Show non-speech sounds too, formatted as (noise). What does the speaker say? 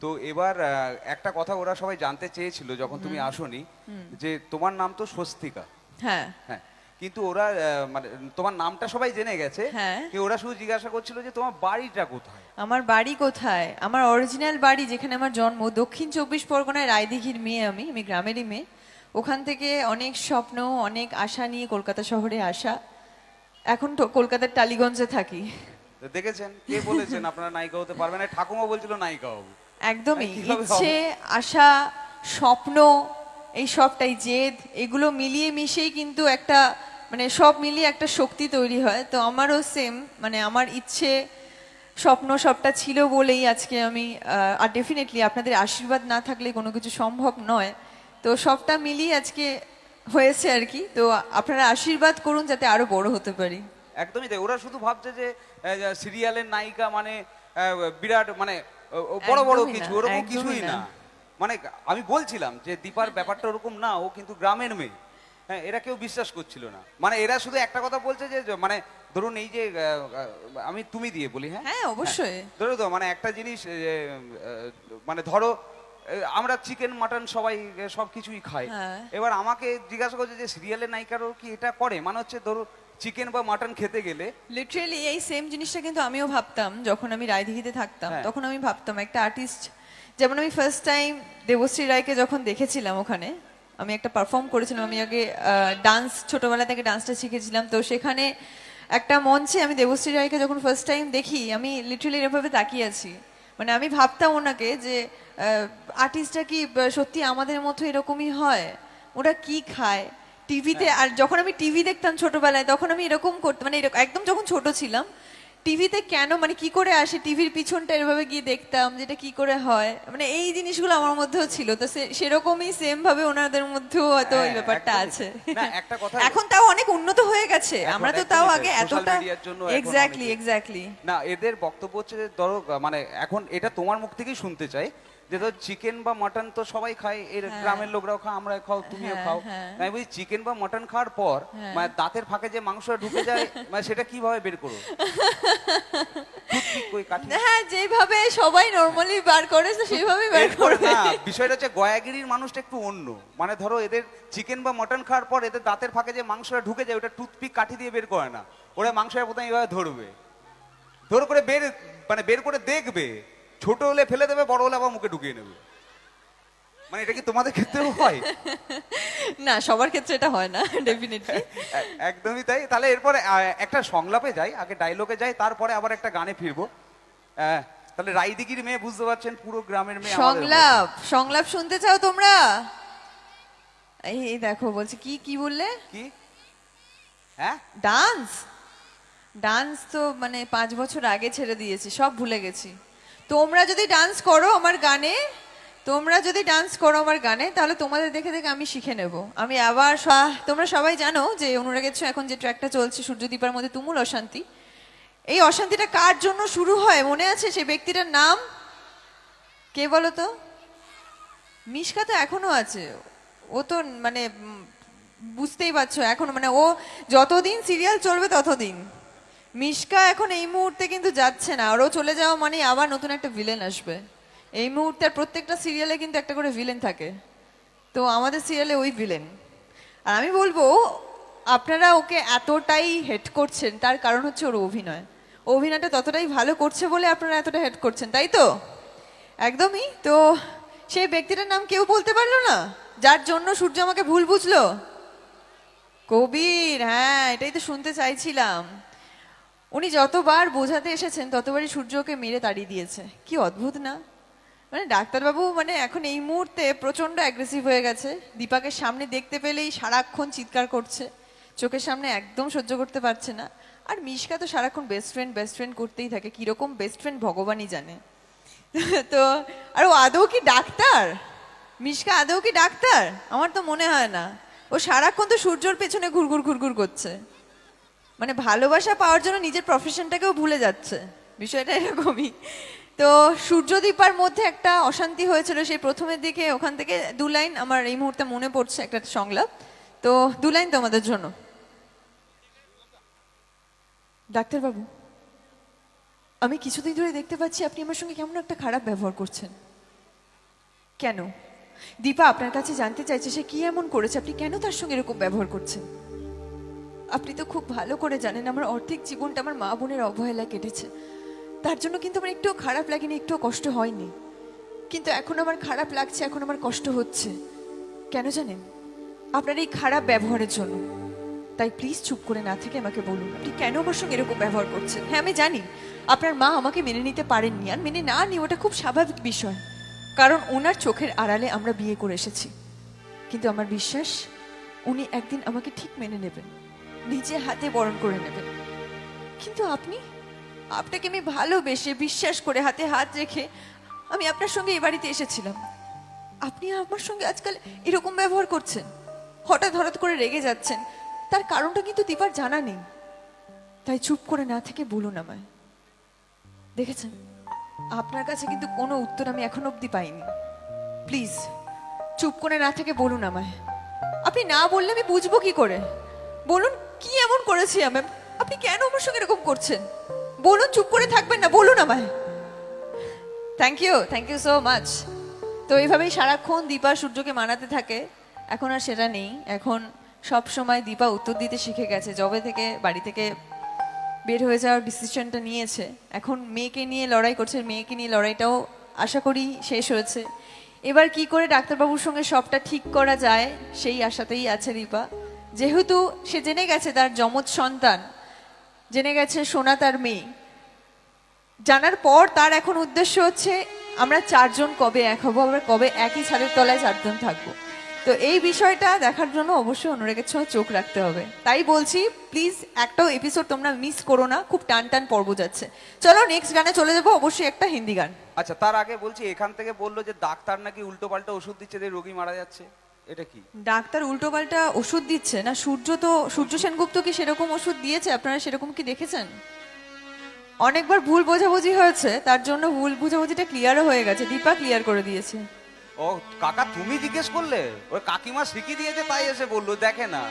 তো এবার একটা কথা ওরা সবাই জানতে চেয়েছিল যখন তুমি আসোনি যে তোমার নাম তো স্বস্তিকা। হ্যাঁ। হ্যাঁ কিন্তু ওরা মানে তোমার নামটা সবাই জেনে গেছে হ্যাঁ। কি ওরা শুধু জিজ্ঞাসা করছিল যে তোমার বাড়িটা কোথায়? আমার বাড়ি কোথায়? আমার অরিজিনাল বাড়ি যেখানে আমার জন্ম দক্ষিণ চব্বিশ পরগনায় রায়দিঘির মেয়ে আমি আমি গ্রামেরই মেয়ে। ওখান থেকে অনেক স্বপ্ন অনেক আশা নিয়ে কলকাতা শহরে আসা। এখন তো কলকাতার টালিগঞ্জে থাকি। দেখেছেন? কে বলেছেন? আপনারা নায়িকা হতে পারবেন ঠাকুমা বলছিল নায়িকা হব একদমই। ইচ্ছে আশা স্বপ্ন এই সবটাই জেদ এগুলো মিলিয়ে মিশেই কিন্তু একটা মানে সব মিলিয়ে একটা শক্তি তৈরি হয়। তো আমারও সেম মানে আমার ইচ্ছে স্বপ্ন সবটা ছিল বলেই আজকে আমি আর ডেফিনেটলি আপনাদের আশীর্বাদ না থাকলে কোনো কিছু সম্ভব নয়। তো সবটা মিলিয়ে আজকে হয়েছে আর কি। তো আপনারা আশীর্বাদ করুন যাতে আরও বড় হতে পারি। একদমই তাই। ওরা শুধু ভাবছে যে সিরিয়ালের নায়িকা মানে বিরাট মানে বড় বড় কিছু ওরকম কিছুই না। মানে আমি বলছিলাম যে দীপার (laughs) ব্যাপারটা ওরকম না ও কিন্তু গ্রামের মেয়ে। হ্যাঁ এরা কেউ বিশ্বাস করছিল না। মানে এরা শুধু একটা কথা বলছে যে মানে ধরুন এই যে আমি তুমি দিয়ে বলি হ্যাঁ? হ্যাঁ অবশ্যই। ধরো তো মানে একটা জিনিস মানে ধরো আমরা চিকেন মাটন সবাই এ, সব কিছুই খাই। হ্যাঁ। এবার আমাকে জিজ্ঞাসা করছে যে সিরিয়ালের নায়িকারও কি এটা করে? মানে হচ্ছে ধরো চিকেন বা মাটন খেতে গেলে লিটারেলি এই সেম জিনিসটা কিন্তু আমিও ভাবতাম যখন আমি রায়দিঘিতে থাকতাম হ্যাঁ। তখন আমি ভাবতাম একটা আর্টিস্ট যেমন আমি ফার্স্ট টাইম দেবশ্রী রায়কে যখন দেখেছিলাম ওখানে আমি একটা পারফর্ম করেছিলাম আমি আগে ডান্স ছোটবেলা থেকে ডান্সটা শিখেছিলাম তো সেখানে একটা মঞ্চে আমি দেবশ্রী রায়কে যখন ফার্স্ট টাইম দেখি আমি লিটারেলি এভাবে তাকিয়ে আছি। মানে আমি ভাবতাম ওনাকে যে আর্টিস্টটা কি সত্যি আমাদের মতো এরকমই হয়? ওরা কি খায়? টিভিতে আর যখন আমি টিভি দেখতাম ছোটবেলায় তখন আমি এরকম করতাম মানে এরকম- একদম যখন ছোট ছিলাম টিভিতে কেন মানে কি করে আসে টিভির পিছনটা এভাবে গিয়ে দেখতাম যেটা কি করে হয়? মানে এই জিনিসগুলো আমার মধ্যেও ছিল তো সেরকমই সেম ভাবে ওনাদের মধ্যেও হয়তো এই হ্যাঁ, ব্যাপারটা আছে। না, একটা কথা- (laughs) এখন তাও অনেক উন্নত হয়ে গেছে আমরা তো তাও আগে এতটা এক্স্যাক্টলি এক্স্যাক্টলি না এদের বক্তব্য হচ্ছে ধরো মানে এখন এটা তোমার মুখ থেকেই শুনতে চাই যে ধর চিকেন বা মাটন তো সবাই খায় এর হ্যাঁ। গ্রামের লোকরাও খায় আমরা খাও তুমিও হ্যাঁ, খাও। হ্যাঁ। আমি বলছি চিকেন বা মাটন খাওয়ার পর। মানে দাঁতের ফাঁকে যে মাংসটা ঢুকে যায় মানে সেটা কীভাবে বের করো হ্যাঁ যেভাবে সবাই নর্মালি বার করে তো সেইভাবেই বার করবে। বিষয়টা হচ্ছে গয়াগিরির মানুষটা একটু অন্য। মানে ধরো এদের চিকেন বা মটন খাওয়ার পর এদের দাঁতের ফাঁকে যে মাংসটা ঢুকে যায় ওটা টুথপিক কাঠি দিয়ে বের করে না। ওরা মাংসটা প্রথমে এইভাবে ধরবে। ধর করে বের মানে বের করে দেখবে। ছোট হলে ফেলে দেবে বড় হলে আবার মুখে ঢুকিয়ে নেবে। মানে এটা কি তোমাদের ক্ষেত্রেও হয়? (laughs) না সবার ক্ষেত্রে এটা হয় না ডেফিনেটলি (laughs) একদমই তাই। তাহলে এরপরে একটা সংলাপে যাই আগে ডায়লগে যাই তারপরে আবার একটা গানে ফিরবো। তাহলে রাইদিগির মেয়ে বুঝতে পারছেন পুরো গ্রামের মেয়ে সংলাপ সংলাপ শুনতে চাও তোমরা? এই এই দেখো বলছে কি কি বললে? কি? হ্যাঁ? ডান্স ডান্স তো মানে পাঁচ বছর আগে ছেড়ে দিয়েছি সব ভুলে গেছি। তোমরা যদি ডান্স করো আমার গানে, তোমরা যদি ডান্স করো আমার গানে, তাহলে তোমাদের দেখে দেখে আমি শিখে নেব। আমি আবার তোমরা সবাই জানো যে অনুরাগের ছোঁয়া এখন যে ট্র্যাকটা চলছে, সূর্যদীপার মধ্যে তুমুল অশান্তি। এই অশান্তিটা কার জন্য শুরু হয় মনে আছে? সেই ব্যক্তিটার নাম? কে বলো তো মিশকা তো এখনও আছে। ও তো মানে বুঝতেই পারছ, এখনও মানে ও যতদিন সিরিয়াল চলবে ততদিন। মিশকা এখন এই মুহূর্তে কিন্তু যাচ্ছে না। আরও চলে যাওয়া মানে আবার নতুন একটা ভিলেন আসবে। এই মুহূর্তে আর প্রত্যেকটা সিরিয়ালে কিন্তু একটা করে ভিলেন থাকে। তো আমাদের সিরিয়ালে ওই ভিলেন আর আমি বলব, আপনারা ওকে এতটাই হেড করছেন, তার কারণ হচ্ছে ওর অভিনয়। অভিনয়টা ততটাই ভালো করছে বলে আপনারা এতটা হেড করছেন, তাই তো? একদমই। তো সেই ব্যক্তিটার নাম কেউ বলতে পারল না? যার জন্য সূর্য আমাকে ভুল বুঝলো? কবির হ্যাঁ এটাই তো শুনতে চাইছিলাম। উনি যতবার বোঝাতে এসেছেন, ততবারই সূর্যকে মেরে তাড়িয়ে দিয়েছে। কি অদ্ভুত না? মানে ডাক্তারবাবু মানে এখন এই মুহূর্তে প্রচণ্ড অ্যাগ্রেসিভ হয়ে গেছে। দীপাকে সামনে দেখতে পেলেই সারাক্ষণ চিৎকার করছে। চোখের সামনে একদম সহ্য করতে পারছে না। আর মিশকা তো সারাক্ষণ বেস্ট ফ্রেন্ড বেস্ট ফ্রেন্ড করতেই থাকে। কীরকম বেস্ট ফ্রেন্ড ভগবানই জানে। তো আর ও আদৌ কি ডাক্তার? মিশকা আদৌ কি ডাক্তার? আমার তো মনে হয় না। ও সারাক্ষণ তো সূর্যর পেছনে ঘুরঘুর ঘুরঘুর করছে। মানে ভালোবাসা পাওয়ার জন্য নিজের প্রফেশনটাকেও ভুলে যাচ্ছে। বিষয়টা এরকমই। তো সূর্যদীপার মধ্যে একটা অশান্তি হয়েছিল, সেই প্রথমের দিকে ওখান থেকে দু লাইন আমার এই মুহূর্তে মনে পড়ছে একটা সংলাপ। তো দু লাইন তোমাদের জন্য। ডাক্তারবাবু, আমি কিছুদিন ধরে দেখতে পাচ্ছি আপনি আমার সঙ্গে কেমন একটা খারাপ ব্যবহার করছেন। কেন? দীপা আপনার কাছে জানতে চাইছে সে কি এমন করেছে, আপনি কেন তার সঙ্গে এরকম ব্যবহার করছেন? আপনি তো খুব ভালো করে জানেন আমার অর্ধেক জীবনটা আমার মা বোনের অবহেলা কেটেছে। তার জন্য কিন্তু আমার একটুও খারাপ লাগেনি, একটুও কষ্ট হয়নি। কিন্তু এখন আমার খারাপ লাগছে, এখন আমার কষ্ট হচ্ছে। কেন জানেন? আপনার এই খারাপ ব্যবহারের জন্য। তাই প্লিজ চুপ করে না থেকে আমাকে বলুন, আপনি কেন আমার সঙ্গে এরকম ব্যবহার করছেন? হ্যাঁ আমি জানি, আপনার মা আমাকে মেনে নিতে পারেননি। আর মেনে না নি ওটা খুব স্বাভাবিক বিষয়। কারণ ওনার চোখের আড়ালে আমরা বিয়ে করে এসেছি। কিন্তু আমার বিশ্বাস, উনি একদিন আমাকে ঠিক মেনে নেবেন। নিজে হাতে বরণ করে নেবেন। কিন্তু আপনি? আপনাকে আমি ভালোবেসে, বিশ্বাস করে হাতে হাত রেখে আমি আপনার সঙ্গে এই বাড়িতে এসেছিলাম। আপনি আমার সঙ্গে আজকাল এরকম ব্যবহার করছেন। হঠাৎ হঠাৎ করে রেগে যাচ্ছেন। তার কারণটা কিন্তু দীপার জানা নেই। তাই চুপ করে না থেকে বলুন আমায়। দেখেছেন? আপনার কাছে কিন্তু কোনো উত্তর আমি এখন অবধি পাইনি। প্লিজ, চুপ করে না থেকে বলুন আমায়। আপনি না বললে আমি বুঝব কি করে? বলুন কি এমন করেছি আমি? আপনি কেন আমার সঙ্গে এরকম করছেন? বলুন, চুপ করে থাকবেন না, বলুন আমায়। Thank you thank you so much তো এইভাবেই সারাক্ষণ দীপা সূর্যকে মানাতে থাকে। এখন আর সেটা নেই। এখন সব সময় দীপা উত্তর দিতে শিখে গেছে। জবে থেকে, বাড়ি থেকে বের হয়ে যাওয়ার ডিসিশনটা নিয়েছে। এখন মেয়েকে নিয়ে লড়াই করছে। মেয়েকে নিয়ে লড়াইটাও আশা করি শেষ হয়েছে। এবার কি করে ডাক্তারবাবুর সঙ্গে সবটা ঠিক করা যায়, সেই আশাতেই আছে দীপা। যেহেতু সে জেনে গেছে তার যমজ সন্তান, জেনে গেছে সোনা তার মেয়ে। জানার পর তার এখন উদ্দেশ্য হচ্ছে, আমরা চারজন কবে এক হব, আমরা কবে একই ছাদের তলায় চারজন থাকব। তো এই বিষয়টা দেখার জন্য অবশ্যই অনুরাগের ছোঁয়া চোখ রাখতে হবে। তাই বলছি প্লিজ একটাও এপিসোড তোমরা মিস করো না, খুব টান টান পর্ব যাচ্ছে। চলো নেক্সট গানে চলে যাব, অবশ্যই একটা হিন্দি গান। আচ্ছা তার আগে বলছি, এখান থেকে বলল যে ডাক্তার নাকি উল্টো পাল্টা ওষুধ দিচ্ছে যে রোগী মারা যাচ্ছে। এটা কি? ডাক্তার উল্টোপাল্টা ওষুধ দিচ্ছে না সূর্য তো সূর্য সেনগুপ্ত কি সেরকম ওষুধ দিয়েছে? আপনারা সেরকম কি দেখেছেন? অনেকবার ভুল বোঝাবুঝি হয়েছে তার জন্য ভুল বোঝাবুঝিটা ক্লিয়ারও হয়ে গেছে। দীপা ক্লিয়ার করে দিয়েছে। ও কাকা তুমি জিজ্ঞেস করলে? ওর কাকিমা শিখিয়ে দিয়েছে তাই এসে বলল দেখে না। (laughs)